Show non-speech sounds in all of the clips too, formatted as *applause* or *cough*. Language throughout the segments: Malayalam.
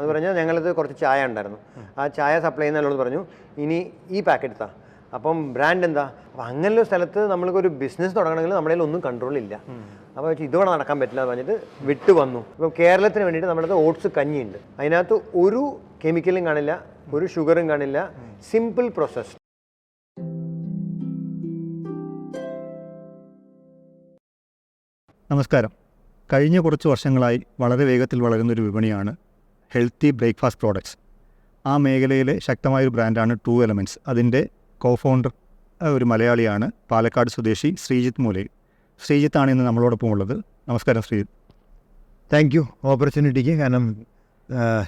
അത് പറഞ്ഞാൽ ഞങ്ങളിത് കുറച്ച് ചായ ഉണ്ടായിരുന്നു. ആ ചായ സപ്ലൈ ചെയ്യുന്ന ആളോട് പറഞ്ഞു ഇനി ഈ പാക്കറ്റ് താ അപ്പം ബ്രാൻഡ് എന്താ? അപ്പം അങ്ങനെയുള്ള സ്ഥലത്ത് നമ്മൾക്ക് ഒരു ബിസിനസ് തുടങ്ങണമെങ്കിൽ നമ്മുടെ ഒന്നും കൺട്രോൾ ഇല്ല. അപ്പോൾ ഇതോടെ നടക്കാൻ പറ്റില്ല എന്ന് പറഞ്ഞിട്ട് വിട്ടു വന്നു. ഇപ്പോൾ കേരളത്തിന് വേണ്ടിയിട്ട് നമ്മുടെ ഓട്സ് കഞ്ഞിയുണ്ട്. അതിനകത്ത് ഒരു കെമിക്കലും കാണില്ല ഒരു ഷുഗറും കാണില്ല. സിമ്പിൾ പ്രോസസ്സ് നമസ്കാരം. കഴിഞ്ഞ കുറച്ച് വർഷങ്ങളായി വളരെ വേഗത്തിൽ വളരുന്നൊരു വിപണിയാണ് ഹെൽത്തി ബ്രേക്ക്ഫാസ്റ്റ് പ്രോഡക്ട്സ്. ആ മേഖലയിലെ ശക്തമായൊരു ബ്രാൻഡാണ് ടു എലമെന്റ്സ് അതിന്റെ കോ ഫൗണ്ടർ ഒരു മലയാളിയാണ് പാലക്കാട് സ്വദേശി ശ്രീജിത്ത് മൂലയിൽ. ശ്രീജിത്താണ് ഇന്ന് നമ്മളോടൊപ്പം ഉള്ളത്. നമസ്കാരം ശ്രീജിത്ത്. താങ്ക് യു ഓപ്പർച്യൂണിറ്റിക്ക് കാരണം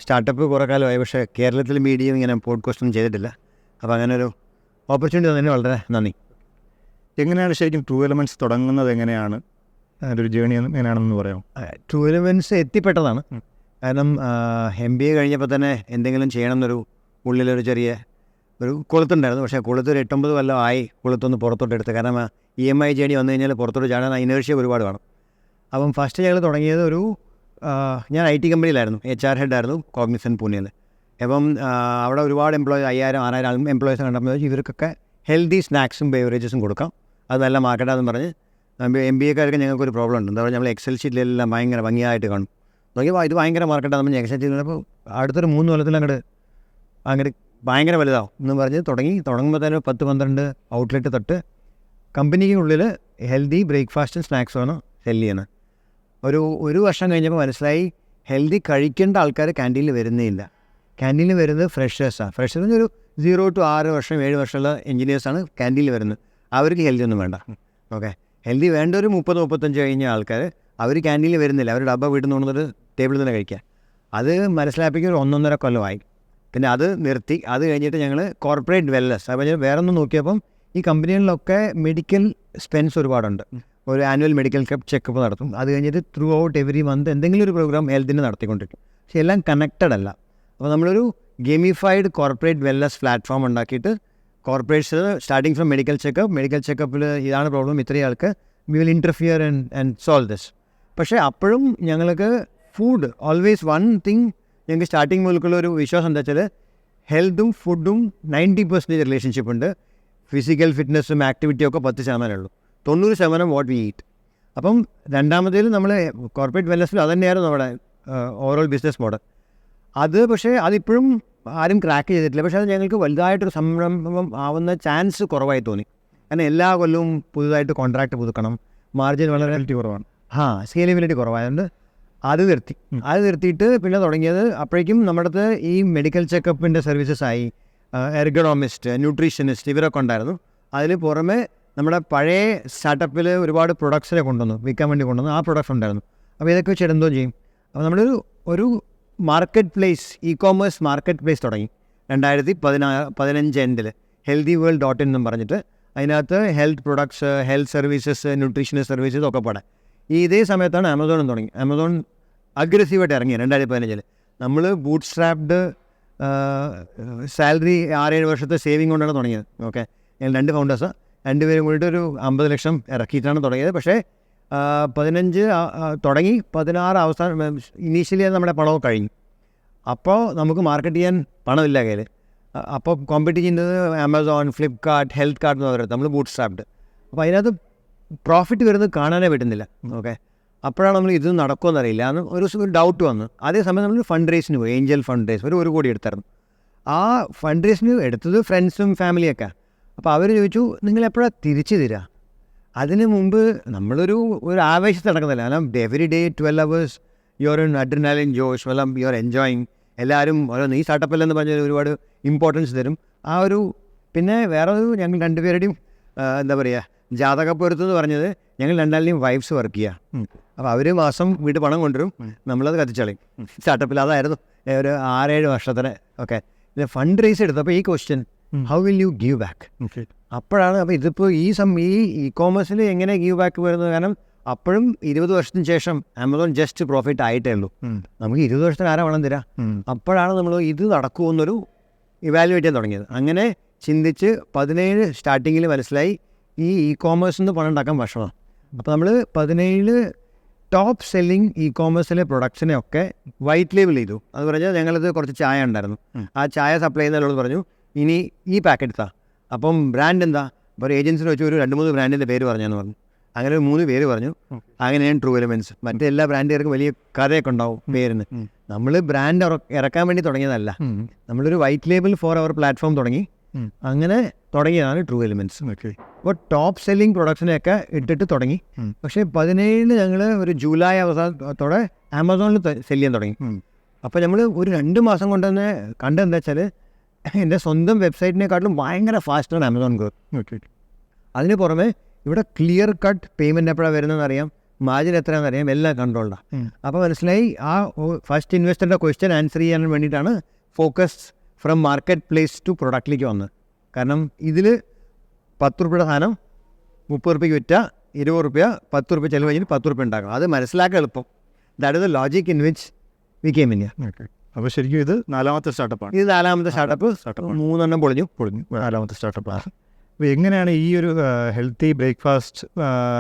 സ്റ്റാർട്ടപ്പ് കുറേ കാലമായി പക്ഷേ കേരളത്തിൽ മീഡിയം ഇങ്ങനെ പോഡ്കാസ്റ്റ് ഒന്നും ചെയ്തിട്ടില്ല. അപ്പോൾ അങ്ങനെ ഒരു ഓപ്പർച്യൂണിറ്റി തന്നെ വളരെ നന്ദി. എങ്ങനെയാണ് ശരിക്കും ട്രൂ എലമെന്റ്സ് തുടങ്ങുന്നത്? എങ്ങനെയാണ്? അതിന്റെ ഒരു ജേണി എങ്ങനെയാണെന്ന് പറയാം ട്രൂ എലമെന്റ്സ് എത്തിപ്പെട്ടതാണ്. കാരണം എം ബി എ കഴിഞ്ഞപ്പോൾ തന്നെ എന്തെങ്കിലും ചെയ്യണം എന്നൊരു ഉള്ളിലൊരു ചെറിയ ഒരു കൊളുത്തുണ്ടായിരുന്നു. പക്ഷേ കൊളുത്ത് ഒരു എട്ടൊമ്പത് കൊല്ലം ആയി കൊളുത്തൊന്ന് പുറത്തോട്ട് എടുത്ത്. കാരണം ഇ എം ഐ ജേണി വന്നു കഴിഞ്ഞാൽ പുറത്തോട്ട് ചാടാൻ ഇനേഴ്ഷ്യ ഒരുപാട് വേണം. അപ്പം ഫസ്റ്റ് ഞങ്ങൾ തുടങ്ങിയത് ഒരു ഞാൻ ഐ ടി കമ്പനിയിലായിരുന്നു. എച്ച് ആർ ഹെഡ് ആയിരുന്നു കോഗ്നിസൻ പൂനെയിൽ അപ്പം അവിടെ ഒരുപാട് എംപ്ലോയി അയ്യായിരം ആറായിരം എംപ്ലോയീസ് കണ്ടപ്പോൾ ഇവർക്കൊക്കെ ഹെൽത്തി സ്നാക്സും ബേവറേജസും കൊടുക്കാം. അത് നല്ല മാർക്കറ്റാന്ന് പറഞ്ഞ്. എം ബി എക്കാർക്ക് ഞങ്ങൾക്ക് ഒരു പ്രോബ്ലം ഉണ്ട്. എന്താ പറയുക നമ്മൾ എക്സൽ ഷീറ്റിലെല്ലാം ഭയങ്കര ഭംഗിയായിട്ട് കാണും. നോക്കിയപ്പോൾ ഇത് ഭയങ്കര മാർക്കറ്റാണ് നമ്മൾ എക്സൽ ഷീറ്റിൽ അപ്പോൾ അടുത്തൊരു മൂന്ന് കൊല്ലത്തിൽ അങ്ങോട്ട് അങ്ങോട്ട് ഭയങ്കര വലുതാവും എന്ന് പറഞ്ഞ് തുടങ്ങി. തുടങ്ങുമ്പോൾ തന്നെ പത്ത് പന്ത്രണ്ട് ഔട്ട്ലെറ്റ് തൊട്ട് കമ്പനിക്കുള്ളിൽ ഹെൽത്തി ബ്രേക്ക്ഫാസ്റ്റും സ്നാക്സുമാണ് സെൽ ചെയ്യുന്നത്. ഒരു ഒരു വർഷം കഴിഞ്ഞപ്പോൾ മനസ്സിലായി ഹെൽത്തി കഴിക്കേണ്ട ആൾക്കാർ ക്യാന്റീനിൽ വരുന്നേ ഇല്ല. ക്യാന്റീനിൽ വരുന്നത് ഫ്രഷേഴ്സാണ് ഫ്രഷേഴ്സ് ഒരു സീറോ ടു ആറ് വർഷം ഏഴ് വർഷമുള്ള എഞ്ചിനീയേഴ്സാണ് ക്യാന്റീനിൽ വരുന്നത്. അവർക്ക് ഹെൽത്തി ഒന്നും വേണ്ട. ഓക്കെ ഹെൽത്തി വേണ്ട ഒരു മുപ്പത് മുപ്പത്തഞ്ച് കഴിഞ്ഞ ആൾക്കാർ അവർ ക്യാന്റീനിൽ വരുന്നില്ല. അവർ ഡബ്ബ വീട്ടിൽ നിന്ന് കൊണ്ടുവന്നിട്ട് ടേബിളിൽ തന്നെ കഴിക്കുക. അത് മനസ്സിലാപ്പിക്കുക ഒരു ഒന്നൊന്നര കൊല്ലമായി. പിന്നെ അത് നിർത്തി. അത് കഴിഞ്ഞിട്ട് ഞങ്ങൾ കോർപ്പറേറ്റ് വെൽനസ് അപ്പോൾ ഞാൻ വേറെ ഒന്നും നോക്കിയപ്പം ഈ കമ്പനികളിലൊക്കെ മെഡിക്കൽ സ്പെൻസ് ഒരുപാടുണ്ട്. ഒരു ആനുവൽ മെഡിക്കൽ ചെക്കപ്പ് നടത്തും. അത് കഴിഞ്ഞിട്ട് ത്രൂ ഔട്ട് എവറി മന്ത് എന്തെങ്കിലും ഒരു പ്രോഗ്രാം ഹെൽത്തിന് നടത്തിക്കൊണ്ടിരിക്കും. പക്ഷെ എല്ലാം കണക്റ്റഡ് അല്ല. അപ്പോൾ നമ്മളൊരു ഗെമിഫൈഡ് കോർപ്പറേറ്റ് വെൽനസ് പ്ലാറ്റ്ഫോം ഉണ്ടാക്കിയിട്ട് corporates starting from medical checkup medical ചെക്കപ്പിൽ ഇതാണ് പ്രോബ്ലം ഇത്രയും ആൾക്ക് we will interfere and and solve this പക്ഷേ അപ്പോഴും ഞങ്ങൾക്ക് ഫുഡ് ഓൾവേസ് വൺ തിങ് ഞങ്ങൾക്ക് സ്റ്റാർട്ടിങ് മുതൽക്കുള്ള ഒരു വിശ്വാസം എന്താ വെച്ചാൽ ഹെൽത്തും ഫുഡും നയന്റി പെർസെന്റേജ് റിലേഷൻഷിപ്പ് ഉണ്ട്. ഫിസിക്കൽ ഫിറ്റ്നസ്സും ആക്ടിവിറ്റിയും ഒക്കെ പത്ത് ശതമാനമേ ഉള്ളൂ. തൊണ്ണൂറ് ശതമാനം വാട്ട് വി ഈറ്റ് അപ്പം രണ്ടാമത്തേൽ നമ്മൾ കോർപ്പറേറ്റ് വെൽനസ്സിൽ അതുതന്നെയായിരുന്നു നമ്മുടെ ഓവറോൾ ബിസിനസ് മോഡൽ അത് പക്ഷേ അതിപ്പോഴും ആരും ക്രാക്ക് ചെയ്തിട്ടില്ല. പക്ഷേ അത് ഞങ്ങൾക്ക് വലുതായിട്ടൊരു സംരംഭം ആവുന്ന ചാൻസ് കുറവായി തോന്നി. കാരണം എല്ലാ കൊല്ലവും പുതുതായിട്ട് കോൺട്രാക്റ്റ് പുതുക്കണം. മാർജിൻ വളരെ കുറവാണ്. ആ സ്കേലബിലിറ്റി കുറവായതുകൊണ്ട് അത് നിർത്തി. അത് നിർത്തിയിട്ട് പിന്നെ തുടങ്ങിയത് അപ്പോഴേക്കും നമ്മുടെ അടുത്ത് ഈ മെഡിക്കൽ ചെക്കപ്പിന്റെ സർവീസസ് ആയി. എർഗണോമിസ്റ്റ് ന്യൂട്രീഷനിസ്റ്റ് ഇവരൊക്കെ ഉണ്ടായിരുന്നു. അതിൽ പുറമെ നമ്മുടെ പഴയ സ്റ്റാർട്ടപ്പിൽ ഒരുപാട് പ്രൊഡക്ട്സിനെ കൊണ്ടുവന്നു. വിൽക്കാൻ വേണ്ടി കൊണ്ടുവന്നു. ആ പ്രൊഡക്ട്സ് ഉണ്ടായിരുന്നു. അപ്പോൾ ഇതൊക്കെ വെച്ച് എന്തോ ചെയ്യും. അപ്പോൾ നമ്മളൊരു ഒരു market place e commerce market place തുടങ്ങി. രണ്ടായിരത്തി പതിനാ പതിനഞ്ച് എൻഡിൽ ഹെൽത്തി വേൾഡ് ഡോട്ട് ഇൻ എന്നും പറഞ്ഞിട്ട്. അതിനകത്ത് health products health services nutritional services ഒക്കെ പാടെ ഈ ഇതേ സമയത്താണ് ആമസോണും തുടങ്ങി. ആമസോൺ അഗ്രസീവായിട്ട് ഇറങ്ങി രണ്ടായിരത്തി പതിനഞ്ചിൽ നമ്മൾ ബൂട്ട് സ്ട്രാപ്ഡ് സാലറി ആറേഴ് വർഷത്തെ സേവിങ് കൊണ്ടാണ് തുടങ്ങിയത്. ഓക്കെ ഞങ്ങൾ രണ്ട് ഫൗണ്ടേഴ്സ് രണ്ടുപേരും കൂടിയിട്ട് ഒരു അമ്പത് ലക്ഷം ഇറക്കിയിട്ടാണ് തുടങ്ങിയത്. പക്ഷേ പതിനഞ്ച് തുടങ്ങി പതിനാറ് അവസാനം ഇനീഷ്യലി നമ്മുടെ പണമൊക്കെ കഴിഞ്ഞു. അപ്പോൾ നമുക്ക് മാർക്കറ്റ് ചെയ്യാൻ പണമില്ല കയ്യിൽ അപ്പോൾ കോമ്പറ്റ് ചെയ്യുന്നത് ആമസോൺ ഫ്ലിപ്കാർട്ട് ഹെൽത്ത് കാർട്ട് എന്ന് പറയുന്നത് നമ്മൾ ബൂട്ട് സ്ട്രാപ്ഡ് അപ്പോൾ അതിനകത്ത് പ്രോഫിറ്റ് വരുന്നത് കാണാനേ പറ്റുന്നില്ല. ഓക്കെ അപ്പോഴാണ് നമ്മൾ ഇത് നടക്കുമെന്ന് അറിയില്ല അന്ന് ഒരു ദിവസം ഒരു ഡൗട്ട് വന്നു. അതേസമയം നമ്മൾ ഫണ്ട് റേസിന് പോയി. ഏഞ്ചൽ ഫണ്ട് റേസ് ഒരു ഒരു കോടി എടുത്തായിരുന്നു. ആ ഫണ്ട് റേസിന് എടുത്തത് ഫ്രണ്ട്സും ഫാമിലിയൊക്കെ അപ്പോൾ അവർ ചോദിച്ചു നിങ്ങൾ എപ്പോഴാണ് തിരിച്ചു തരിക അതിന് മുമ്പ് നമ്മളൊരു ഒരു ആവേശത്തിൽ നടക്കുന്നില്ല. കാരണം every day twelve hours your in adrenaline Josh വല്ലം ആർ എൻജോയിങ് എല്ലാവരും ഓരോ നീ സ്റ്റാർട്ടപ്പില്ലെന്ന് പറഞ്ഞ ഒരുപാട് ഇമ്പോർട്ടൻസ് തരും. ആ ഒരു പിന്നെ വേറെ ഒരു ഞങ്ങൾ രണ്ടുപേരുടെയും എന്താ പറയുക ജാതകപ്പൊരുത്തം എന്ന് പറഞ്ഞത് ഞങ്ങൾ രണ്ടാളിനെയും വൈഫ്സ് വർക്ക് ചെയ്യുക അപ്പോൾ അവർ മാസം വീട്ടിൽ പണം കൊണ്ടുവരും. നമ്മളത് കത്തിച്ചളയും. സ്റ്റാർട്ടപ്പിൽ അതായിരുന്നു. ഒരു ആറേഴ് വർഷത്തിന് ഓക്കെ ഫണ്ട് റേസ് എടുത്തപ്പോൾ ഈ question how will you give back അപ്പോഴാണ് അപ്പോൾ ഇതിപ്പോൾ ഈ സം ഈ ഇ കോമേഴ്സിൽ എങ്ങനെ ഗീവ് ബാക്ക് വരുന്നത്? കാരണം അപ്പോഴും ഇരുപത് വർഷത്തിന് ശേഷം ആമസോൺ ജസ്റ്റ് പ്രോഫിറ്റ് ആയിട്ടേ ഉള്ളൂ. നമുക്ക് ഇരുപത് വർഷത്തിന് ആരാ വേണം തരാം? അപ്പോഴാണ് നമ്മൾ ഇത് നടക്കുമെന്നൊരു ഇവാലുവേറ്റ് ചെയ്യാൻ തുടങ്ങിയത്. അങ്ങനെ ചിന്തിച്ച് പതിനേഴ് സ്റ്റാർട്ടിങ്ങിൽ മനസ്സിലായി. ഈ ഇ കോമേഴ്സിൽ നിന്ന് പണം ഉണ്ടാക്കാൻ ഭക്ഷണമാണ് അപ്പോൾ നമ്മൾ പതിനേഴിൽ ടോപ്പ് സെല്ലിംഗ് ഇ കോമേഴ്സിലെ പ്രൊഡക്ട്സിനെ ഒക്കെ വൈറ്റ് ലേബിൾ ചെയ്തു. അത് പറഞ്ഞാൽ ഞങ്ങളിത് കുറച്ച് ചായ ഉണ്ടായിരുന്നു. ആ ചായ സപ്ലൈ ചെയ്യുന്നവരോട് പറഞ്ഞു ഇനി ഈ പാക്കറ്റ് താ അപ്പം ബ്രാൻഡ് എന്താ? അപ്പോൾ ഒരു ഏജൻസിനെ വെച്ച് ഒരു രണ്ട് മൂന്ന് ബ്രാൻഡിന്റെ പേര് പറഞ്ഞെന്ന് പറഞ്ഞു. അങ്ങനെ ഒരു മൂന്ന് പേര് പറഞ്ഞു അങ്ങനെയാണ് ട്രൂ എലമെൻസ് മറ്റേ എല്ലാ ബ്രാൻഡുകാർക്കും വലിയ കഥയൊക്കെ ഉണ്ടാവും പേരിന്. നമ്മൾ ബ്രാൻഡ് ഇറക്കാൻ വേണ്ടി തുടങ്ങിയതല്ല. നമ്മളൊരു white label for our platform തുടങ്ങി. അങ്ങനെ തുടങ്ങിയതാണ് ട്രൂ എലിമെന്റ്സ് ഓക്കെ അപ്പോൾ ടോപ്പ് സെല്ലിംഗ് പ്രൊഡക്ട്സിനെയൊക്കെ ഇട്ടിട്ട് തുടങ്ങി. പക്ഷേ പതിനേഴിന് ഞങ്ങൾ ഒരു ജൂലൈ അവസാനത്തോടെ ആമസോണിൽ സെൽ ചെയ്യാൻ തുടങ്ങി. അപ്പോൾ നമ്മൾ ഒരു രണ്ട് മാസം കൊണ്ട് തന്നെ കണ്ടെന്താ വെച്ചാൽ എന്റെ സ്വന്തം വെബ്സൈറ്റിനെക്കാട്ടിലും ഭയങ്കര ഫാസ്റ്റാണ് ആമസോൺ ഗ്രോത്ത് ഓക്കെ അതിന് പുറമെ ഇവിടെ ക്ലിയർ കട്ട് പേയ്മെന്റ് എപ്പോഴാണ് വരുന്നതെന്ന് അറിയാം മാർജിൻ എത്രയാണെന്ന് അറിയാം എല്ലാം കൺട്രോൾഡാണ്. അപ്പോൾ മനസ്സിലായി ആ ഫസ്റ്റ് ഇൻവെസ്റ്ററിന്റെ ക്വസ്റ്റ്യൻ ആൻസർ ചെയ്യാൻ വേണ്ടിയിട്ടാണ് focus from market place to പ്രൊഡക്റ്റിലേക്ക് വന്നത് കാരണം ഇതിൽ പത്ത് റുപ്യയുടെ സാധനം മുപ്പത് റുപ്യക്ക് വിറ്റ ഇരുപത് റുപ്യ പത്ത് റുപ്യ ചിലവ് കഴിഞ്ഞിട്ട് പത്ത് റുപ്യ ഉണ്ടാക്കണം. അത് മനസ്സിലാക്കാൻ എളുപ്പം. That is the logic in which we came India അപ്പോൾ ശരിക്കും ഇത് നാലാമത്തെ സ്റ്റാർട്ടപ്പാണ് ഇത് നാലാമത്തെ സ്റ്റാർട്ടപ്പ് സ്റ്റാർട്ടപ്പ് മൂന്നെണ്ണം പൊളിഞ്ഞു. പൊളിഞ്ഞു. നാലാമത്തെ സ്റ്റാർട്ടപ്പാണ് അപ്പോൾ എങ്ങനെയാണ് ഈ ഒരു ഹെൽത്തി ബ്രേക്ക്ഫാസ്റ്റ്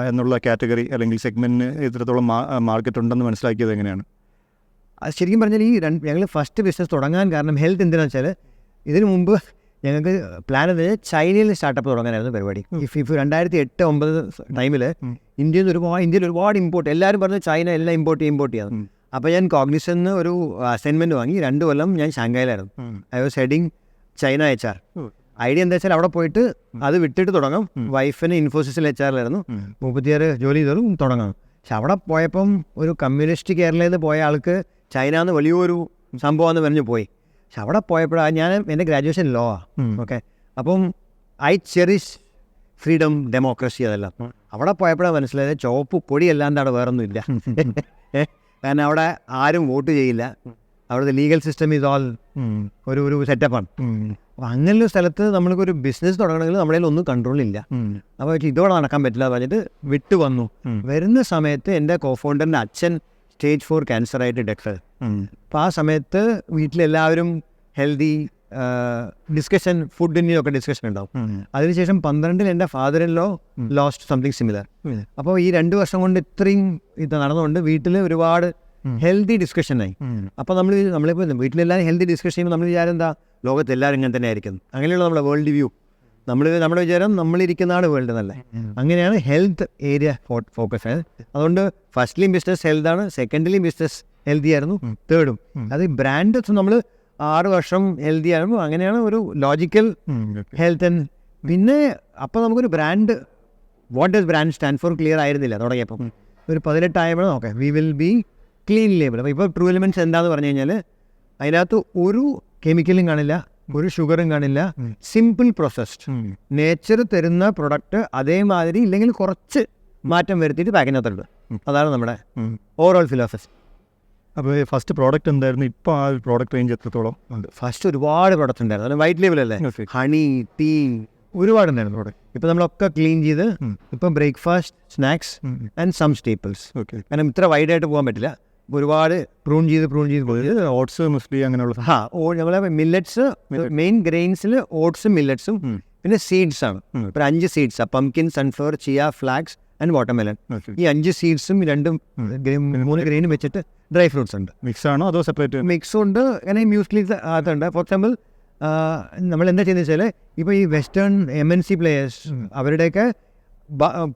എന്നുള്ള കാറ്റഗറി അല്ലെങ്കിൽ സെഗ്മെന്റിന് ഇത്രത്തോളം മാർക്കറ്റ് ഉണ്ടെന്ന് മനസ്സിലാക്കിയത് എങ്ങനെയാണ്? ശരിക്കും പറഞ്ഞാൽ ഈ രണ്ട് ഞങ്ങൾ ഫസ്റ്റ് ബിസിനസ് തുടങ്ങാൻ കാരണം ഹെൽത്ത് എന്തിനാണെന്ന് വെച്ചാൽ ഇതിനു മുമ്പ് ഞങ്ങൾക്ക് പ്ലാൻ എന്ന് വെച്ചാൽ ചൈനയിൽ സ്റ്റാർട്ടപ്പ് തുടങ്ങാനായിരുന്നു പരിപാടി. ഇഫ് ഇഫ് രണ്ടായിരത്തി എട്ട് ഒമ്പത് ടൈമിൽ. ഇന്ത്യയിൽ നിന്ന് ഒരുപാട് ഇന്ത്യയിൽ ഒരുപാട് ഇമ്പോർട്ട് എല്ലാവരും പറഞ്ഞു ചൈന എല്ലാം ഇമ്പോർട്ട് ഇമ്പോർട്ട് ചെയ്യാം അപ്പം അപ്പോൾ ഞാൻ കോഗ്നിസന്ന് ഒരു അസൈൻമെന്റ് വാങ്ങി. രണ്ട് കൊല്ലം ഞാൻ ഷാങ്കായിലായിരുന്നു. I was heading China H R idea എന്താ വെച്ചാൽ അവിടെ പോയിട്ട് അത് വിട്ടിട്ട് തുടങ്ങും. വൈഫിന് ഇൻഫോസിസിൽ എച്ച് ആറിലായിരുന്നു മുപ്പത്തിയാറ് ജോലി ചെയ്തോളും തുടങ്ങാം. പക്ഷെ അവിടെ പോയപ്പം ഒരു കമ്മ്യൂണിസ്റ്റ് കേരളയിൽ നിന്ന് പോയ ആൾക്ക് ചൈന എന്ന് വലിയൊരു സംഭവമെന്ന് പറഞ്ഞു പോയി. പക്ഷെ അവിടെ പോയപ്പോഴാണ് ഞാൻ എന്റെ ഗ്രാജുവേഷൻ ലോ ആ. ഓക്കെ. അപ്പം ഐ ചെറിഷ് ഫ്രീഡം ഡെമോക്രസി അതെല്ലാം. അവിടെ പോയപ്പോഴാണ് മനസ്സിലായത് ചുവപ്പ് പൊടി അല്ലാണ്ട് അവിടെ വേറൊന്നും ഇല്ല. *laughs* കാരണം അവിടെ ആരും വോട്ട് ചെയ്യില്ല. അവിടുത്തെ ലീഗൽ സിസ്റ്റം ഇത് ഓൾ ഒരു ഒരു സെറ്റപ്പാണ് അപ്പോൾ അങ്ങനെയുള്ള സ്ഥലത്ത് നമ്മൾക്കൊരു ബിസിനസ് തുടങ്ങണമെങ്കിൽ നമ്മുടെ ഒന്നും കൺട്രോൾ ഇല്ല. അപ്പോൾ ഇതോടെ നടക്കാൻ പറ്റില്ല എന്ന് പറഞ്ഞിട്ട് വിട്ടു വന്നു. വരുന്ന സമയത്ത് എന്റെ കോഫൗണ്ടറിന്റെ അച്ഛൻ സ്റ്റേജ് ഫോർ ക്യാൻസറായിട്ട് ഡെക്ലർ അപ്പോൾ ആ സമയത്ത് വീട്ടിലെല്ലാവരും ഹെൽത്തി ഡിസ്കഷൻ ഫുഡിന്റെ ഒക്കെ ഡിസ്കഷൻ ഉണ്ടാവും. അതിനുശേഷം പന്ത്രണ്ടിൽ എന്റെ father law lost something similar അപ്പോൾ ഈ രണ്ട് വർഷം കൊണ്ട് ഇത്രയും ഇത് നടന്നുകൊണ്ട് വീട്ടിൽ ഒരുപാട് ഹെൽത്തി ഡിസ്കഷനായി അപ്പോൾ നമ്മൾ നമ്മളിപ്പോൾ വീട്ടിലെല്ലാവരും ഹെൽത്തി ഡിസ്കഷൻ ചെയ്യുമ്പോൾ നമ്മൾ വിചാരം എന്താ? ലോകത്ത് എല്ലാവരും ഇങ്ങനെ തന്നെ ആയിരിക്കും അങ്ങനെയുള്ള നമ്മുടെ വേൾഡ് വ്യൂ നമ്മൾ നമ്മുടെ വിചാരം നമ്മളിരിക്കുന്നതാണ് വേൾഡ് എന്നല്ലേ അങ്ങനെയാണ് ഹെൽത്ത് ഏരിയ ഫോക്കസ് അതുകൊണ്ട് ഫസ്റ്റ്ലിയും ബിസിനസ് ഹെൽത്താണ് സെക്കൻഡിലും ബിസിനസ് ഹെൽത്തി ആയിരുന്നു തേർഡും അത് ബ്രാൻഡ് നമ്മൾ ആറ് വർഷം ഹെൽത്തി ആയിരുന്നു. അങ്ങനെയാണ് ഒരു ലോജിക്കൽ ഹെൽത്ത് ആൻഡ് പിന്നെ അപ്പോൾ നമുക്കൊരു brand what does brand stand for clear ആയിരുന്നില്ല തുടങ്ങിയപ്പം. ഒരു പതിനെട്ടായപ്പോൾ okay we will be clean label അപ്പോൾ ഇപ്പോൾ ട്രൂ എലിമെന്റ്സ് എന്താണെന്ന് പറഞ്ഞു കഴിഞ്ഞാൽ അതിനകത്ത് ഒരു കെമിക്കലും കാണില്ല. ഒരു ഷുഗറും കാണില്ല. Simple processed. നേച്ചർ തരുന്ന പ്രൊഡക്റ്റ് അതേമാതിരി ഇല്ലെങ്കിൽ കുറച്ച് മാറ്റം വരുത്തിയിട്ട് പാക്കിനകത്തുണ്ട്. അതാണ് നമ്മുടെ ഓവറോൾ ഫിലോസഫി അപ്പോൾ ഫസ്റ്റ് പ്രോഡക്റ്റ് എന്തായിരുന്നു? ഇപ്പോൾ ആ പ്രോഡക്റ്റ് റേഞ്ച് എത്രത്തോളം ഉണ്ട്? ഫസ്റ്റ് ഒരുപാട് പ്രോഡക്റ്റ് ഉണ്ടായിരുന്നു. വൈറ്റ് ലേബിൾ അല്ലേ? ഹണി ടീ ഒരുപാട് ഉണ്ടായിരുന്നു പ്രോഡക്റ്റ് ഇപ്പം നമ്മളൊക്കെ ക്ലീൻ ചെയ്ത്. ഇപ്പം breakfast snacks and some staples okay കാരണം ഇത്ര വൈഡായിട്ട് പോകാൻ പറ്റില്ല. ഒരുപാട് പ്രൂൺ ചെയ്ത് പ്രൂൺ ചെയ്ത് പോയി. ഓട്സ് മുസ്ലി അങ്ങനെയുള്ള ആ ഓ ഞങ്ങളെ മില്ലറ്റ്സ് മെയിൻ ഗ്രെയിൻസിൽ ഓട്സും മില്ലറ്റ്സും പിന്നെ സീഡ്സ് ആണ്. ഇപ്പൊ ഒരു അഞ്ച് seeds pumpkin sunflower chia flax and watermelon ഈ അഞ്ച് സീഡ്സും രണ്ടും മൂന്ന് ഗ്രെയിനും വെച്ചിട്ട് ഡ്രൈ ഫ്രൂട്ട്സ് ഉണ്ട്. മിക്സ് ആണോ അതോ സെപ്പറേറ്റ് മിക്സ് ഉണ്ട്. അങ്ങനെ മ്യൂസ്ലി അകത്തുണ്ട്. ഫോർ എക്സാമ്പിൾ നമ്മൾ എന്താ ചെയ്യുന്നത് വെച്ചാൽ ഇപ്പോൾ ഈ western M N C players അവരുടെയൊക്കെ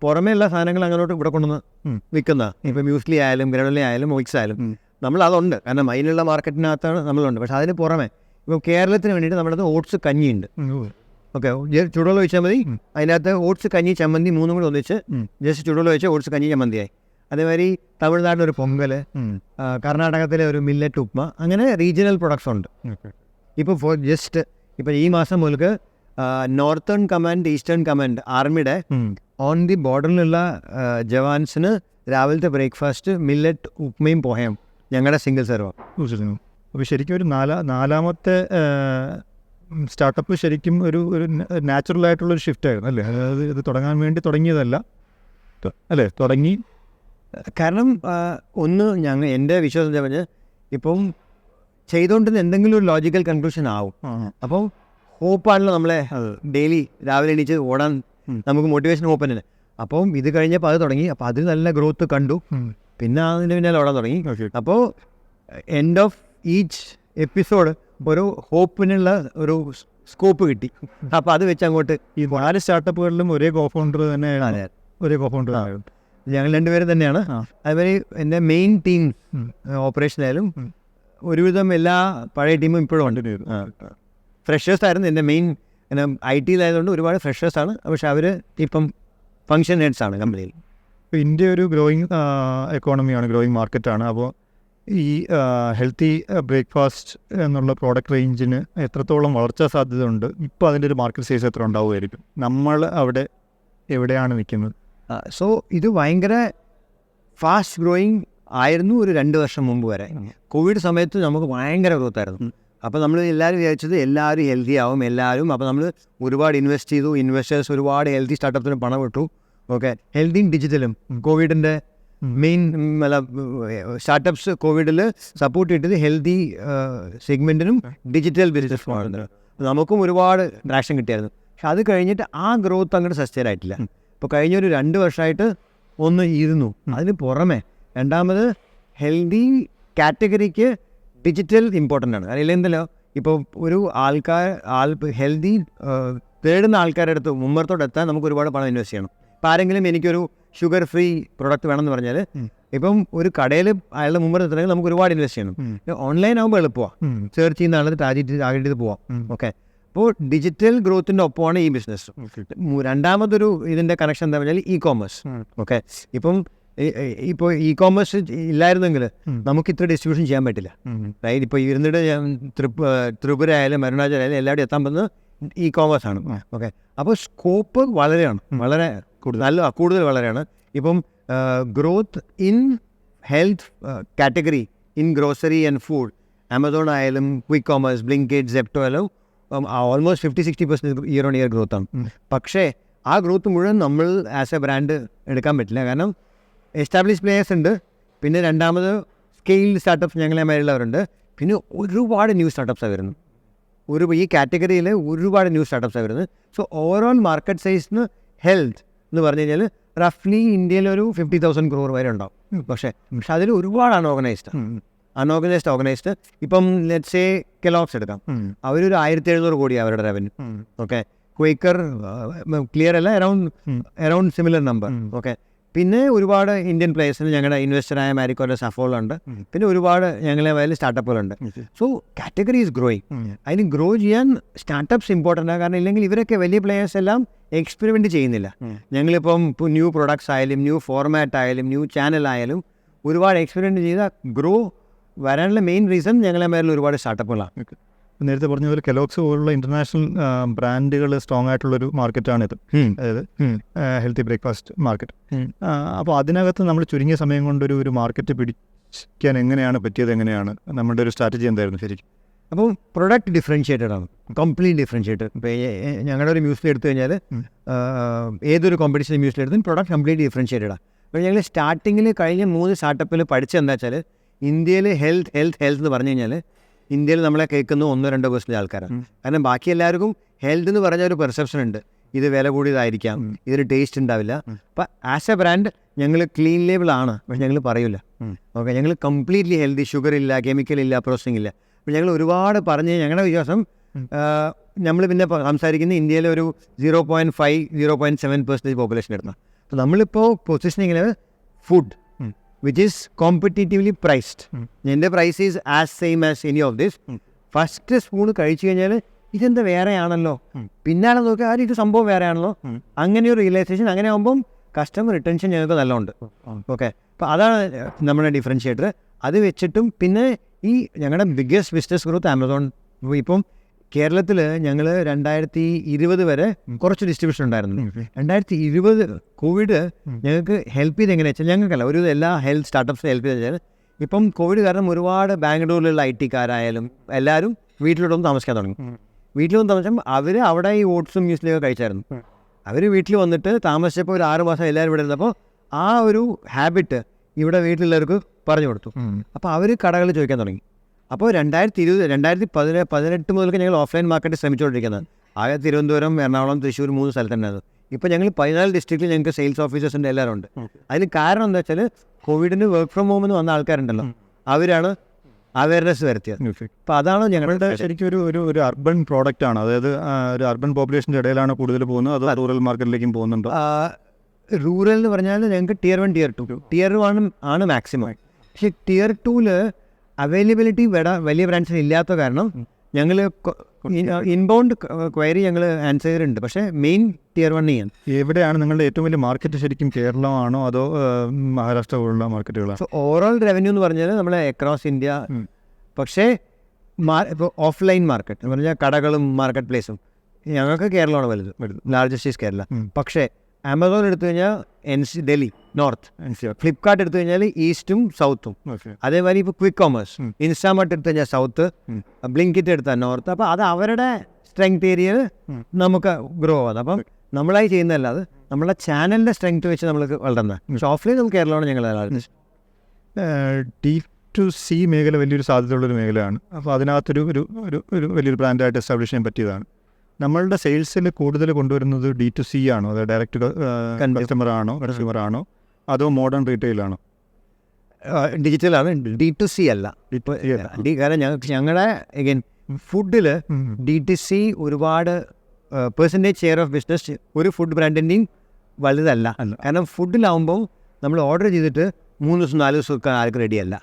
പുറമേ ഉള്ള സാധനങ്ങൾ അങ്ങോട്ട് ഇവിടെ കൊണ്ടുവന്ന് നിൽക്കുന്ന വിൽക്കുന്ന ഇപ്പോൾ മ്യൂസ്ലി ആയാലും ഗ്രഡലി ആയാലും ഓയിക്സ് ആയാലും. നമ്മൾ അതുണ്ട്. കാരണം അതിനുള്ള മാർക്കറ്റിനകത്താണ് നമ്മളുണ്ട്. പക്ഷേ അതിന് പുറമെ ഇപ്പം കേരളത്തിന് വേണ്ടിയിട്ട് നമ്മുടെ ഓട്സ് കഞ്ഞിയുണ്ട്. ഓക്കെ ചുടുവെള്ളം ഒഴിച്ചാൽ മതി. അതിനകത്ത് ഓട്സ് കഞ്ഞി ചമ്മന്തി മൂന്നും കൂടി ഒന്നിച്ച് ജസ്റ്റ് ചുടുവെള്ളം ഒഴിച്ച് ഓട്സ് കഞ്ഞി ചമ്മന്തിയായി. അതേമാതിരി തമിഴ്നാട്ടിലൊരു പൊങ്കൽ കർണാടകത്തിലെ ഒരു മില്ലറ്റ് ഉപ്മ അങ്ങനെ റീജിയണൽ പ്രൊഡക്ട്സ് ഉണ്ട്. ഇപ്പോൾ ഫോർ ജസ്റ്റ് ഇപ്പോൾ ഈ മാസം മുതൽക്ക് നോർത്തേൺ കമാൻഡ് ഈസ്റ്റേൺ കമാൻഡ് ആർമിയുടെ ഓൺ ദി ബോർഡറിലുള്ള ജവാൻസിന് രാവിലത്തെ ബ്രേക്ക്ഫാസ്റ്റ് മില്ലറ്റ് ഉപ്മയും പോഹയും ഞങ്ങളുടെ സിംഗിൾ സെർവ് അപ്പോൾ ശരിക്കും ഒരു നാലാ നാലാമത്തെ സ്റ്റാർട്ടപ്പ് ശരിക്കും ഒരു ഒരു നാച്ചുറൽ ആയിട്ടുള്ളൊരു ഷിഫ്റ്റ് ആയിരുന്നു അല്ലേ? അതായത് ഇത് തുടങ്ങാൻ വേണ്ടി തുടങ്ങിയതല്ല. അല്ലേ? തുടങ്ങി. കാരണം ഒന്ന് ഞങ്ങൾ എന്റെ വിശ്വാസം എന്താ പറഞ്ഞാൽ ഇപ്പം ചെയ്തുകൊണ്ടിരുന്ന എന്തെങ്കിലും ഒരു ലോജിക്കൽ കൺക്ലൂഷൻ ആവും. അപ്പോൾ ഹോപ്പാണല്ലോ നമ്മളെ ഡെയിലി രാവിലെ എണീച്ച് ഓടാൻ. നമുക്ക് മോട്ടിവേഷൻ ഓപ്പൺ തന്നെ അപ്പം ഇത് കഴിഞ്ഞപ്പോൾ അത് തുടങ്ങി. അപ്പോൾ അതിൽ നല്ല ഗ്രോത്ത് കണ്ടു. പിന്നെ അതിന്റെ പിന്നാലെ ഓടാൻ തുടങ്ങി. അപ്പോൾ എൻഡ് ഓഫ് ഈച്ച് എപ്പിസോഡ് ഒരു ഹോപ്പിനുള്ള ഒരു സ്കോപ്പ് കിട്ടി. അപ്പോൾ അത് വെച്ച് അങ്ങോട്ട് ഈ നാല് സ്റ്റാർട്ടപ്പുകളിലും ഒരേ കോ ഫൗണ്ടർ തന്നെ അതെ. ഒരേ കോ ഫൗണ്ടർ ഞങ്ങൾ രണ്ടുപേരും തന്നെയാണ്. അതുപോലെ എന്റെ മെയിൻ ടീം ഓപ്പറേഷൻ ഓപ്പറേഷനായാലും ഒരുവിധം എല്ലാ പഴയ ടീമും ഇപ്പോഴും ഉണ്ട്. ഫ്രഷേഴ്സ് ആയിരുന്നു എന്റെ മെയിൻ ഐ ടിയിലായതുകൊണ്ട് ഒരുപാട് ഫ്രഷേഴ്സ് ആണ്. പക്ഷെ അവർ ഇപ്പം ഫങ്ഷൻ ഹെഡ്സ് ആണ് കമ്പനിയിൽ ഇപ്പോൾ ഇന്ത്യ ഒരു ഗ്രോയിങ് എക്കോണമിയാണ് ഗ്രോയിങ് മാർക്കറ്റാണ് അപ്പോൾ ഈ ഹെൽത്തി ബ്രേക്ക്ഫാസ്റ്റ് എന്നുള്ള പ്രോഡക്റ്റ് റേഞ്ചിന് എത്രത്തോളം വളർച്ചാ സാധ്യത ഉണ്ട് ഇപ്പോൾ അതിന്റെ ഒരു മാർക്കറ്റ് സൈസ് എത്ര ഉണ്ടാവുമായിരിക്കും? നമ്മൾ അവിടെ എവിടെയാണ് നിൽക്കുന്നത്? സോ ഇത് ഭയങ്കര ഫാസ്റ്റ് ഗ്രോയിങ് ആയിരുന്നു ഒരു രണ്ട് വർഷം മുമ്പ് വരെ. കോവിഡ് സമയത്ത് നമുക്ക് ഭയങ്കര ഗ്രോത്ത് ആയിരുന്നു. അപ്പോൾ നമ്മൾ എല്ലാവരും വിചാരിച്ചത് എല്ലാവരും ഹെൽത്തി ആവും എല്ലാവരും അപ്പോൾ നമ്മൾ ഒരുപാട് ഇൻവെസ്റ്റ് ചെയ്തു ഇൻവെസ്റ്റേഴ്സ് ഒരുപാട് ഹെൽത്തി സ്റ്റാർട്ടപ്പിന് പണം ഇട്ടു. ഓക്കെ ഹെൽത്തിയും ഡിജിറ്റലും കോവിഡിന്റെ മെയിൻ അല്ല സ്റ്റാർട്ടപ്സ് കോവിഡിൽ സപ്പോർട്ട് ചെയ്തത് ഹെൽത്തി സെഗ്മെന്റിനും ഡിജിറ്റൽ ബിസിനസ് നമുക്കും ഒരുപാട് ട്രാക്ഷൻ കിട്ടിയായിരുന്നു. പക്ഷെ അത് കഴിഞ്ഞിട്ട് ആ ഗ്രോത്ത് അങ്ങോട്ട് സസ്റ്റൈൻ ആയിട്ടില്ല. ഇപ്പോൾ കഴിഞ്ഞ ഒരു രണ്ട് വർഷമായിട്ട് ഒന്ന് ഇരുന്നു. അതിന് പുറമെ രണ്ടാമത് ഹെൽത്തി കാറ്റഗറിക്ക് ഡിജിറ്റൽ ഇമ്പോർട്ടന്റ് ആണ്. അല്ലെങ്കിൽ എന്തല്ലോ ഇപ്പോൾ ഒരു ആൾക്കാർ ആൾ ഹെൽത്തി തേടുന്ന ആൾക്കാരുടെ അടുത്ത് മുമ്പത്തോട്ട് എത്താൻ നമുക്ക് ഒരുപാട് പണം ഇൻവെസ്റ്റ് ചെയ്യണം. ഇപ്പം ആരെങ്കിലും എനിക്കൊരു ഷുഗർ ഫ്രീ പ്രൊഡക്റ്റ് വേണമെന്ന് പറഞ്ഞാൽ. ഇപ്പം ഒരു കടയിൽ അയാളുടെ മുമ്പ് എത്തണമെങ്കിൽ നമുക്ക് ഒരുപാട് ഇൻവെസ്റ്റ് ചെയ്യണം. ഓൺലൈൻ ആകുമ്പോൾ എളുപ്പമാണ് സെർച്ച് ചെയ്യുന്ന ആളെ ടാർഗറ്റ് ടാർഗറ്റ് ചെയ്ത് പോവാം. ഓക്കെ അപ്പോൾ ഡിജിറ്റൽ ഗ്രോത്തിന്റെ ഒപ്പമാണ് ഈ ബിസിനസ് രണ്ടാമതൊരു ഇതിന്റെ കണക്ഷൻ എന്താ പറഞ്ഞാൽ ഇ കോമേഴ്സ് ഓക്കെ ഇപ്പം ഇപ്പോൾ ഇ കോമേഴ്സ് ഇല്ലായിരുന്നെങ്കിൽ. നമുക്ക് ഇത്ര ഡിസ്ട്രിബ്യൂഷൻ ചെയ്യാൻ പറ്റില്ല. റൈറ്റ് ഇപ്പോൾ ഇരുന്നിട്ട് ത്രിപുര ആയാലും അരുണാചൽ ആയാലും എല്ലാവരും എത്താൻ പറ്റുന്നത് ഇ കോമേഴ്സ് ആണ്. ഓക്കെ. അപ്പോൾ സ്കോപ്പ് വളരെയാണ്. വളരെ കൂടുതൽ നല്ല കൂടുതൽ വളരെയാണ്. ഇപ്പം growth in health category in grocery and food Amazon ആയാലും ക്വിക്ക് കോമേഴ്സ് ബ്ലിങ്കേറ്റ് സെപ്റ്റോ ആയാലും almost fifty sixty percent year on year ഗ്രോത്താണ് പക്ഷേ ആ ഗ്രോത്ത് മുഴുവൻ നമ്മൾ ആസ് എ ബ്രാൻഡ് എടുക്കാൻ പറ്റില്ല. കാരണം എസ്റ്റാബ്ലിഷ് പ്ലേയേഴ്സ് ഉണ്ട്. പിന്നെ രണ്ടാമത് സ്കെയിൽ സ്റ്റാർട്ടപ്പ്സ് ഞങ്ങളെ മേലുള്ളവരുണ്ട് പിന്നെ ഒരുപാട് ന്യൂ സ്റ്റാർട്ടപ്പ്സ് വരുന്നത്. ഒരു ഈ കാറ്റഗറിയിൽ ഒരുപാട് ന്യൂ സ്റ്റാർട്ടപ്സാണ് വരുന്നത്. സോ ഓവറോൾ മാർക്കറ്റ് സൈസിന് ഹെൽത്ത് എന്ന് പറഞ്ഞു കഴിഞ്ഞാൽ റഫ്ലി ഇന്ത്യയിൽ ഒരു ഫിഫ്റ്റി തൗസൻഡ് ക്രോർ വരെ ഉണ്ടാവും. പക്ഷേ പക്ഷെ അതിൽ ഒരുപാട് അൺഓർഗനൈസ്ഡ് അൺഓർഗനൈസ്ഡ് ഓർഗനൈസ്ഡ് ഇപ്പം ലെറ്റ്സ് സേ കെലോക്സ് എടുക്കാം. അവരൊരു ആയിരത്തി എഴുന്നൂറ് കോടി അവരുടെ റവന്യൂ ഓക്കെ ക്വേക്കർ ക്ലിയർ അല്ല? Around. Around similar number. Okay പിന്നെ ഒരുപാട് ഇന്ത്യൻ പ്ലേയേഴ്സിന് ഞങ്ങളുടെ ഇൻവെസ്റ്ററായ മാരിക്കോയുടെ സഫോളുണ്ട്. പിന്നെ ഒരുപാട് ഞങ്ങളെ വയലിൽ സ്റ്റാർട്ടപ്പുകളുണ്ട് സോ കാറ്റഗറി ഈസ് ഗ്രോയിങ് അതിന് ഗ്രോ ചെയ്യാൻ സ്റ്റാർട്ടപ്സ് ഇമ്പോർട്ടന്റ് ആണ് കാരണം ഇല്ലെങ്കിൽ ഇവരൊക്കെ വലിയ പ്ലേയേഴ്സ് എല്ലാം എക്സ്പെരിമെന്റ് ചെയ്യുന്നില്ല. ഞങ്ങളിപ്പം ന്യൂ പ്രൊഡക്ട്സ് ആയാലും ന്യൂ ഫോർമാറ്റ് ആയാലും ന്യൂ ചാനൽ ആയാലും ഒരുപാട് എക്സ്പെരിമെന്റ് ചെയ്ത ഗ്രോ വരാനുള്ള മെയിൻ റീസൺ ഞങ്ങളെ മേലിൽ ഒരുപാട് സ്റ്റാർട്ടപ്പുകളാണ് നേരത്തെ പറഞ്ഞ പോലെ കെലോക്സ് പോലുള്ള ഇന്റർനാഷണൽ ബ്രാൻഡുകൾ സ്ട്രോങ് മാർക്കറ്റാണ് ഇത് അതായത് ഹെൽത്തി ബ്രേക്ക്ഫാസ്റ്റ് മാർക്കറ്റ് അപ്പോൾ അതിനകത്ത് നമ്മൾ ചുരുങ്ങിയ സമയം കൊണ്ടൊരു ഒരു മാർക്കറ്റ് പിടിക്കാൻ എങ്ങനെയാണ് പറ്റിയത് എങ്ങനെയാണ്? നമ്മുടെ ഒരു സ്ട്രാറ്റജി എന്തായിരുന്നു ശരിക്കും? അപ്പം പ്രൊഡക്റ്റ് ഡിഫറൻഷ്യേറ്റഡ് ആണ്. കംപ്ലീറ്റ് ഡിഫറൻഷ്യേറ്റഡ് ഇപ്പോൾ ഞങ്ങളുടെ ഒരു മ്യൂസിൽ എടുത്തു കഴിഞ്ഞാൽ ഏതൊരു കോമ്പറ്റീഷൻ മ്യൂസിൽ എടുത്തും പ്രൊഡക്റ്റ് കംപ്ലീറ്റ് ഡിഫറൻഷ്യേറ്റഡ് ആണ്. അപ്പോൾ ഞങ്ങൾ സ്റ്റാർട്ടിങ്ങിൽ കഴിഞ്ഞ മൂന്ന് സ്റ്റാർട്ടപ്പിൽ പഠിച്ചെന്താ വെച്ചാൽ ഇന്ത്യയിൽ ഹെൽത്ത് ഹെൽത്ത് ഹെൽത്ത് എന്ന് പറഞ്ഞു കഴിഞ്ഞാൽ ഇന്ത്യയിൽ നമ്മളെ കേൾക്കുന്ന ഒന്നോ രണ്ടോ പെർസെന്റ് ആൾക്കാരാണ്. കാരണം ബാക്കി എല്ലാവർക്കും ഹെൽത്ത് എന്ന് പറഞ്ഞ ഒരു പെർസെപ്ഷൻ ഉണ്ട്. ഇത് വില കൂടിയതായിരിക്കാം. ഇതിന് ടേസ്റ്റ് ഉണ്ടാവില്ല. അപ്പം ആസ് എ ബ്രാൻഡ് ഞങ്ങൾ ക്ലീൻ ലേബിൾ ആണ്. പക്ഷെ ഞങ്ങൾ പറയൂല. ഓക്കെ ഞങ്ങൾ കംപ്ലീറ്റ്ലി ഹെൽത്തി ഷുഗർ ഇല്ല കെമിക്കൽ ഇല്ല പ്രോസസ്സിംഗ് ഇല്ല. അപ്പം ഞങ്ങൾ ഒരുപാട് പറഞ്ഞ് ഞങ്ങളുടെ വിശ്വാസം നമ്മൾ പിന്നെ സംസാരിക്കുന്ന ഇന്ത്യയിലെ ഒരു zero point five zero point seven percentage population എടുക്കണം. അപ്പോൾ നമ്മളിപ്പോൾ പൊസിഷനിങ്ങിൽ food which is competitively priced. എന്റെ price is as same as any of this. First spoon കഴിച്ചു കഴിഞ്ഞാൽ ഇതെന്താ വേറെയാണല്ലോ ഉം. പിന്നാലെ നോക്കിയാൽ ആ ഇത് സംഭവം വേറെയാണല്ലോ. അങ്ങനെ ഒരു റിയലൈസേഷൻ അങ്ങനെ ആകുമ്പം കസ്റ്റമർ റിട്ടൻഷൻ ഞങ്ങൾക്ക് നല്ലതുണ്ട് ഓക്കെ അപ്പോൾ അതാണ് നമ്മുടെ ഡിഫറൻഷ്യേറ്റർ അത് വെച്ചിട്ടും പിന്നെ ഈ ഞങ്ങളുടെ ബിഗ്ഗസ്റ്റ് ബിസിനസ് ഗ്രോത്ത് ആമസോൺ ഇപ്പം കേരളത്തിൽ ഞങ്ങൾ രണ്ടായിരത്തി ഇരുപത് വരെ കുറച്ച് ഡിസ്ട്രിബ്യൂഷൻ ഉണ്ടായിരുന്നു. രണ്ടായിരത്തി ഇരുപത് കോവിഡ് ഞങ്ങൾക്ക് ഹെൽപ്പ് ചെയ്ത് എങ്ങനെയാ വെച്ചാൽ ഞങ്ങൾക്കല്ല ഒരു എല്ലാ ഹെൽത്ത് സ്റ്റാർട്ടപ്പ്സ് ഹെൽപ്പ് ചെയ്ത് വെച്ചാൽ ഇപ്പം കോവിഡ് കാരണം ഒരുപാട് ബാംഗ്ലൂരിലുള്ള ഐ ടിക്കാരായാലും എല്ലാവരും വീട്ടിലോട്ടൊന്ന് താമസിക്കാൻ തുടങ്ങി. വീട്ടിൽ വന്ന് താമസിച്ചപ്പോൾ അവർ അവിടെ ഈ ഓട്സും മ്യൂസിലൊക്കെ കഴിച്ചായിരുന്നു. അവർ വീട്ടിൽ വന്നിട്ട് താമസിച്ചപ്പോൾ ഒരു ആറ് മാസം എല്ലാവരും ഇവിടെ ഇരുന്നപ്പോൾ ആ ഒരു ഹാബിറ്റ് ഇവിടെ വീട്ടിലുള്ളവർക്ക് പറഞ്ഞു കൊടുത്തു. അപ്പോൾ അവർ കടകളിൽ ചോദിക്കാൻ തുടങ്ങി. അപ്പോൾ രണ്ടായിരത്തി ഇരുപത് രണ്ടായിരത്തി പതിനെ പതിനെട്ട് മുതൽക്ക് ഞങ്ങൾ ഓഫ്ലൈൻ മാർക്കറ്റ് ശ്രമിച്ചുകൊണ്ടിരിക്കുന്നത്. ആകെ തിരുവനന്തപുരം എറണാകുളം തൃശ്ശൂർ മൂന്ന് സ്ഥലത്തുണ്ടായിരുന്നു ഇപ്പോൾ ഞങ്ങൾ പതിനാല് ഡിസ്ട്രിക്റ്റിൽ ഞങ്ങൾക്ക് സെയിൽസ് ഓഫീസേഴ്സിന്റെ എല്ലാവരും ഉണ്ട്. അതിന് കാരണം എന്താ വെച്ചാൽ കോവിഡിന് വർക്ക് ഫ്രം ഹോം എന്ന് വന്ന ആൾക്കാരുണ്ടല്ലോ. അവരാണ് അവയർനെസ് വരുത്തിയത്. അപ്പോൾ അതാണ് ഞങ്ങളുടെ ഞങ്ങളുടെ ശരിക്കും ഒരു ഒരു ഒരു അർബൻ പ്രോഡക്റ്റ് ആണ്. അതായത് ഒരു അർബൻ പോപ്പുലേഷന്റെ ഇടയിലാണ് കൂടുതൽ പോകുന്നത് അത് റൂറൽ മാർക്കറ്റിലേക്കും പോകുന്നുണ്ട്? റൂറൽ എന്ന് പറഞ്ഞാൽ ഞങ്ങൾക്ക് tier one tier two tier one ആണ് മാക്സിമം പക്ഷേ ടിയർ ടൂവിൽ അവൈലബിലിറ്റി വട വലിയ ബ്രാൻഡ്സിന് ഇല്ലാത്ത കാരണം ഞങ്ങൾ ഇൻബൗണ്ട് ക്വയറി ഞങ്ങൾ ആൻസർ ചെയ്തിട്ടുണ്ട്. പക്ഷേ മെയിൻ ടിയർ വൺ ചെയ്യാൻ എവിടെയാണ് നിങ്ങളുടെ ഏറ്റവും വലിയ മാർക്കറ്റ് ശരിക്കും കേരളമാണോ അതോ മഹാരാഷ്ട്ര പോലുള്ള മാർക്കറ്റുകളാണ് സോ ഓവറോൾ റവന്യൂ എന്ന് പറഞ്ഞാൽ നമ്മൾ അക്രോസ് ഇന്ത്യ പക്ഷേ പക്ഷേ ഇപ്പോൾ ഓഫ്ലൈൻ മാർക്കറ്റ് എന്ന് പറഞ്ഞാൽ കടകളും മാർക്കറ്റ് പ്ലേസും ഞങ്ങൾക്ക് കേരളമാണ് വലുത്. വലുത്. Largest is Kerala. പക്ഷേ ആമസോൺ എടുത്തു കഴിഞ്ഞാൽ N C Delhi north Flipkart എടുത്തു കഴിഞ്ഞാൽ ഈസ്റ്റും സൗത്തും അതേമാതിരി ഇപ്പോൾ ക്വിക്ക് കോമേഴ്സ്. ഇൻസ്റ്റാമാർട്ട് എടുത്തു കഴിഞ്ഞാൽ സൗത്ത്. ബ്ലിങ്കിറ്റ് എടുത്താൽ നോർത്ത് അപ്പോൾ അത് അവരുടെ സ്ട്രെങ്ത് ഏരിയയിൽ. നമുക്ക് ഗ്രോ ആവാം. അപ്പം നമ്മളായി ചെയ്യുന്നതല്ല അത് നമ്മളെ ചാനലിന്റെ സ്ട്രെങ്ത് വെച്ച് നമ്മൾ വളർന്ന പക്ഷേ ഓഫ്ലൈൻ നമുക്ക് കേരളമാണ് ഞങ്ങൾ ഡി ടു സി മേഖല വലിയൊരു സാധ്യതയുള്ളൊരു മേഖലയാണ്. അപ്പോൾ അതിനകത്തൊരു ഒരു ഒരു ഒരു വലിയൊരു ബ്രാൻഡായിട്ട് എസ്റ്റാബ്ലിഷ് ചെയ്യാൻ പറ്റിയതാണ്. നമ്മളുടെ സെയിൽസിൽ കൂടുതൽ കൊണ്ടുവരുന്നത് ഡി ടു സി ആണോ? അതായത് ഡയറക്റ്റ്. കസ്റ്റമർ ആണോ കൺസ്യൂമർ ആണോ? അതോ മോഡേൺ റീറ്റെയിൽ ആണോ? ഡിജിറ്റലാണ് ഡി ടു സി അല്ല. D2C അല്ല. ഡി കാരണം ഞങ്ങൾക്ക് ഞങ്ങളുടെ അഗൈൻ ഫുഡിൽ ഡി ടു സി ഒരുപാട് പേഴ്സന്റേജ് ഷെയർ ഓഫ് ബിസിനസ് ഒരു ഫുഡ് ബ്രാൻഡിന്റെയും വലുതല്ല. കാരണം ഫുഡിലാവുമ്പോൾ നമ്മൾ ഓർഡർ ചെയ്തിട്ട് മൂന്ന് ദിവസം നാല് ദിവസം ഒക്കെ ആർക്കും റെഡിയല്ല.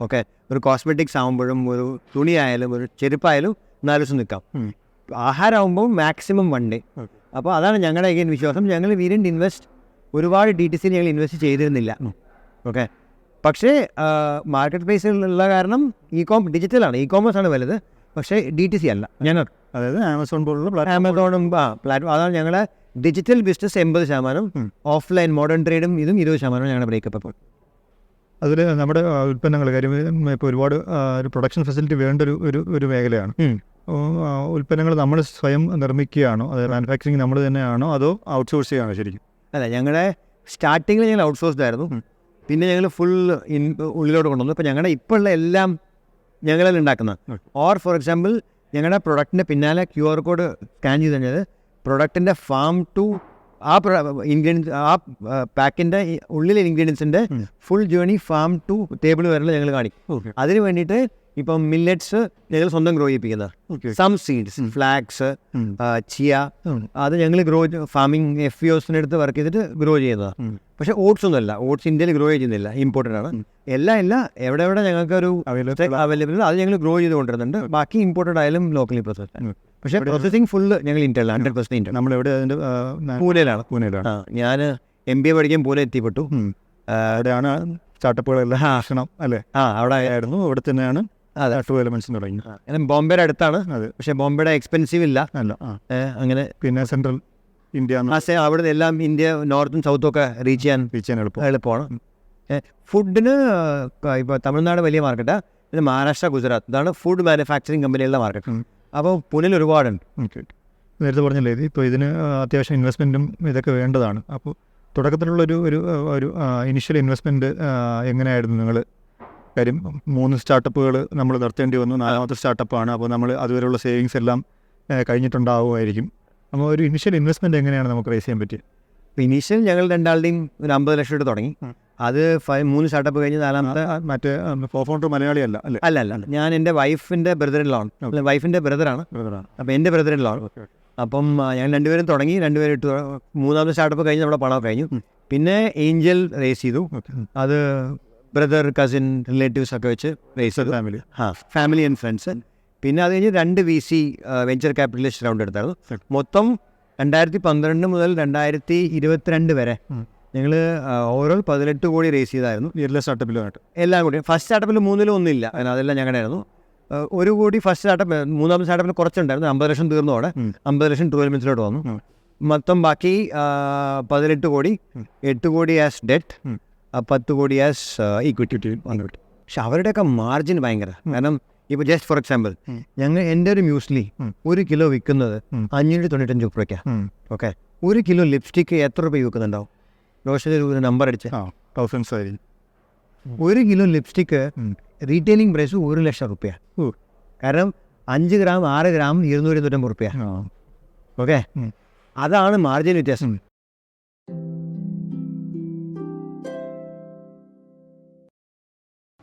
ഓക്കെ. ഒരു കോസ്മെറ്റിക്സ് ആകുമ്പോഴും ഒരു തുണിയായാലും ഒരു ചെരുപ്പായാലും നാല് ദിവസം നിൽക്കാം. ആഹാരമാകുമ്പോൾ മാക്സിമം വൺ ഡേ അപ്പോൾ അതാണ് ഞങ്ങളുടെ അഗൈൻ വിശ്വാസം. ഞങ്ങൾ വീരന്റ് ഇൻവെസ്റ്റ് ഒരുപാട് ഡി ടി സി ഞങ്ങൾ ഇൻവെസ്റ്റ് ചെയ്തിരുന്നില്ല. ഓക്കെ പക്ഷേ മാർക്കറ്റ് പ്ലേസിലുള്ള കാരണം ഇ കോം ഡിജിറ്റലാണ് ഇ കോമേഴ്സ് ആണ്. വലുത്. പക്ഷേ ഡി ടി സി അല്ല. ഞങ്ങൾ അതായത് ആമസോൺ പോലുള്ള ആമസോണും ആ പ്ലാറ്റ്ഫോം അതാണ് ഞങ്ങളുടെ ഡിജിറ്റൽ ബിസിനസ് എൺപത് ശതമാനം. ഓഫ്ലൈൻ മോഡേൺ ട്രേഡും ഇതും ഇരുപത് ശതമാനം ഞങ്ങളുടെ ബ്രേക്കപ്പ് അപ്പോൾ അതിൽ നമ്മുടെ ഉൽപ്പന്നങ്ങൾ കാര്യം ഇപ്പോൾ ഒരുപാട് ഒരു പ്രൊഡക്ഷൻ ഫെസിലിറ്റി വേണ്ട ഒരു ഒരു മേഖലയാണ്. ഉൽപ്പന്നങ്ങൾ നമ്മൾ സ്വയം നിർമ്മിക്കുകയാണോ? അതായത് മാനുഫാക്ചറിങ് നമ്മൾ തന്നെയാണോ? അതോ ഔട്ട്സോഴ്സ് ചെയ്യുകയാണോ ശരിക്കും? അല്ല ഞങ്ങളുടെ സ്റ്റാർട്ടിങ്ങിൽ ഞങ്ങൾ ഔട്ട്സോഴ്സ്ഡ് ആയിരുന്നു. പിന്നെ ഞങ്ങൾ ഫുൾ ഇൻ ഉള്ളിലോട്ട് കൊണ്ടുവന്നു. ഇപ്പോൾ ഞങ്ങളുടെ ഇപ്പോൾ ഉള്ള എല്ലാം ഞങ്ങളല്ല ഉണ്ടാക്കുന്നത് ഓർ ഫോർ എക്സാമ്പിൾ ഞങ്ങളുടെ പ്രൊഡക്റ്റിന്റെ പിന്നാലെ ക്യു ആർ കോഡ് സ്കാൻ ചെയ്ത് കഴിഞ്ഞാൽ പ്രൊഡക്റ്റിന്റെ ഫാം ടു ആ ഇൻഗ്രീഡിയൻസ് ആ പാക്കിന്റെ ഉള്ളിലെ ഇൻഗ്രീഡിയൻസിന്റെ. Full journey farm to table വരെ ഞങ്ങൾ കാണിക്കും. അതിന് വേണ്ടിയിട്ട് ഇപ്പം മില്ലറ്റ്സ് ഞങ്ങൾ സ്വന്തം ഗ്രോ ചെയ്യിപ്പിക്കുന്നത്. സം സീഡ്സ് ഫ്ലാക്സ് ചിയ അത് ഞങ്ങൾ ഗ്രോ ഫാമിംഗ് എഫ് പി ഒസിന്റെ അടുത്ത് വർക്ക് ചെയ്തിട്ട് ഗ്രോ ചെയ്യുന്നതാണ് പക്ഷേ ഓട്സ് ഒന്നുമല്ല. ഓട്സ് ഇന്ത്യയിൽ ഗ്രോ ചെയ്യുന്നില്ല. ഇമ്പോർട്ടന്റ് ആണ്. എല്ലാം ഇല്ല എവിടെ എവിടെ ഞങ്ങൾക്ക് ഒരു അവൈലബിൾ അത് ഞങ്ങൾ ഗ്രോ ചെയ്ത് കൊണ്ടുവരുന്നുണ്ട് ബാക്കി ഇമ്പോർട്ടന്റ് ആയാലും ലോക്കലി പ്രോസസ്. പക്ഷേ പ്രോസസ്സിങ് പ്രോസസ്സിംഗ് ഫുള്ള് ഞങ്ങൾ ഇന്റർണൽ ഹൺഡ്രഡ് പെർസെന്റ് ഇന്ത്യ നമ്മൾ എവിടെ അതിന്റെ പൂനെയിലാണ്. പൂനെയിലാണ്. ഞാൻ എം ബി എ പഠിക്കാൻ പൂനെ എത്തിപ്പെട്ടു. അവിടെയാണ് സ്റ്റാർട്ടപ്പുകളെല്ലാം ആക്കണം അല്ലേ? ആ അവിടെ ആയിരുന്നു. അവിടെ തന്നെയാണ് അതെ. ടു എലമെന്റ്സ് തുടങ്ങി. ബോംബെയുടെ അടുത്താണ് അത്. പക്ഷേ ബോംബെയുടെ എക്സ്പെൻസീവ് ഇല്ല. അല്ല അങ്ങനെ പിന്നെ സെൻട്രൽ ഇന്ത്യ അവിടെ നിന്ന് എല്ലാം ഇന്ത്യ നോർത്തും സൗത്തും ഒക്കെ റീച്ച് ചെയ്യാൻ റീച്ച് ചെയ്യാൻ എളുപ്പം. എളുപ്പമാണ്. ഫുഡിന് ഇപ്പോൾ തമിഴ്നാട് വലിയ മാർക്കറ്റാണ് പിന്നെ മഹാരാഷ്ട്ര ഗുജറാത്ത്. ഇതാണ് ഫുഡ് മാനുഫാക്ചറിങ് കമ്പനികളുടെ മാർക്കറ്റ് അപ്പോൾ പുനിൽ ഒരുപാടുണ്ട്. ഓക്കെ നേരത്തെ പറഞ്ഞല്ലേ ഇത് ഇപ്പോൾ ഇതിന് അത്യാവശ്യം ഇൻവെസ്റ്റ്മെന്റും ഇതൊക്കെ വേണ്ടതാണ്. അപ്പോൾ തുടക്കത്തിലുള്ളൊരു ഒരു ഒരു ഇനിഷ്യൽ ഇൻവെസ്റ്റ്മെന്റ് എങ്ങനെയായിരുന്നു നിങ്ങൾ കാര്യം മൂന്ന് സ്റ്റാർട്ടപ്പുകൾ നമ്മൾ നിർത്തേണ്ടി വന്നു. നാലാമത്തെ സ്റ്റാർട്ടപ്പാണ്. അപ്പോൾ നമ്മൾ അതുവരെയുള്ള സേവിങ്സ് എല്ലാം കഴിഞ്ഞിട്ടുണ്ടാവുമായിരിക്കും. അപ്പോൾ ഒരു ഇനിഷ്യൽ ഇൻവെസ്റ്റ്മെന്റ് എങ്ങനെയാണ് നമുക്ക് റേസ് ചെയ്യാൻ പറ്റിയത്? ഇനീഷ്യൽ ഞങ്ങൾ രണ്ടാളുടെയും ഒരു അമ്പത് ലക്ഷം ഇട്ട് തുടങ്ങി. അത് ഫൈവ് മൂന്ന് സ്റ്റാർട്ടപ്പ് കഴിഞ്ഞ് നാലാമത്തെ മറ്റേ ഫോഫോണ്ടർ മലയാളിയല്ല അല്ല? അല്ല അല്ല ഞാൻ എന്റെ വൈഫിന്റെ ബ്രദറിലാണ്. വൈഫിന്റെ ബ്രദറാണ്. ബ്രദറാണ്. അപ്പോൾ എന്റെ ബ്രദറിലാണ് അപ്പം ഞങ്ങൾ രണ്ടുപേരും തുടങ്ങി. രണ്ടുപേരും ഇട്ട് മൂന്നാമത്തെ സ്റ്റാർട്ടപ്പ് കഴിഞ്ഞ് നമ്മുടെ പണം കഴിഞ്ഞു. പിന്നെ ഏഞ്ചൽ റേസ് ചെയ്തു. അത് ബ്രദർ കസിൻ റിലേറ്റീവ്സ് ഒക്കെ വെച്ച് റേസ് ചെയ്തു. ഫാമിലി ആ ഫാമിലി ആൻഡ് ഫ്രണ്ട്സ് പിന്നെ അത് കഴിഞ്ഞ് രണ്ട് V C venture capitalist round എടുത്തായിരുന്നു. മൊത്തം രണ്ടായിരത്തി പന്ത്രണ്ട് മുതൽ രണ്ടായിരത്തി ഇരുപത്തിരണ്ട് വരെ. ഞങ്ങൾ ഓവറോൾ പതിനെട്ട് കോടി റേസ് ചെയ്തായിരുന്നു. എല്ലാ സ്റ്റാർട്ടപ്പിലുമായിട്ട് എല്ലാം കൂടി. ഫസ്റ്റ് സ്റ്റാർട്ടപ്പിൽ മൂന്നിലും ഒന്നുമില്ല കാരണം അതെല്ലാം ഞങ്ങളുടെ ആയിരുന്നു. ഒരു കോടി ഫസ്റ്റ് സ്റ്റാർട്ടപ്പ് മൂന്നാമത്തെ സ്റ്റാർട്ടപ്പിൽ കുറച്ചുണ്ടായിരുന്നു. അമ്പത് ലക്ഷം തീർന്നോടെ. അമ്പത് ലക്ഷം ട്വൽവ് മിനിറ്റ്സിലോട്ട് വന്നു. മൊത്തം ബാക്കി പതിനെട്ട് കോടി. എട്ട് കോടി ആസ് ഡെറ്റ്. പത്ത് കോടി ആസ് ഈക്വിറ്റി വന്നിട്ട്. പക്ഷെ അവരുടെയൊക്കെ മാർജിൻ ഭയങ്കര. കാരണം ഇപ്പോൾ ജസ്റ്റ് ഫോർ എക്സാമ്പിൾ. ഞങ്ങൾ എന്റെ ഒരു മ്യൂസ്ലി. ഒരു കിലോ വിൽക്കുന്നത്. അഞ്ഞൂറ്റി തൊണ്ണൂറ്റഞ്ച് രൂപയ്ക്കാണ് ഓക്കെ ഒരു കിലോ ലിപ്സ്റ്റിക്ക് എത്ര രൂപ വിൽക്കുന്നുണ്ടാവും? റോഷന്റെ നമ്പർ അടിച്ച്. തൗസൻഡ് ഒരു കിലോ ലിപ്സ്റ്റിക്ക്. റീറ്റെയിലിംഗ് പ്രൈസ് ഒരു ലക്ഷം റുപ്യ കാരണം അഞ്ച് ഗ്രാം ആറ് ഗ്രാം ഇരുന്നൂറ്റി തൊണ്ണൂറ്റമ്പത് റുപ്യ ഓക്കെ അതാണ് മാർജിൻ വ്യത്യാസം.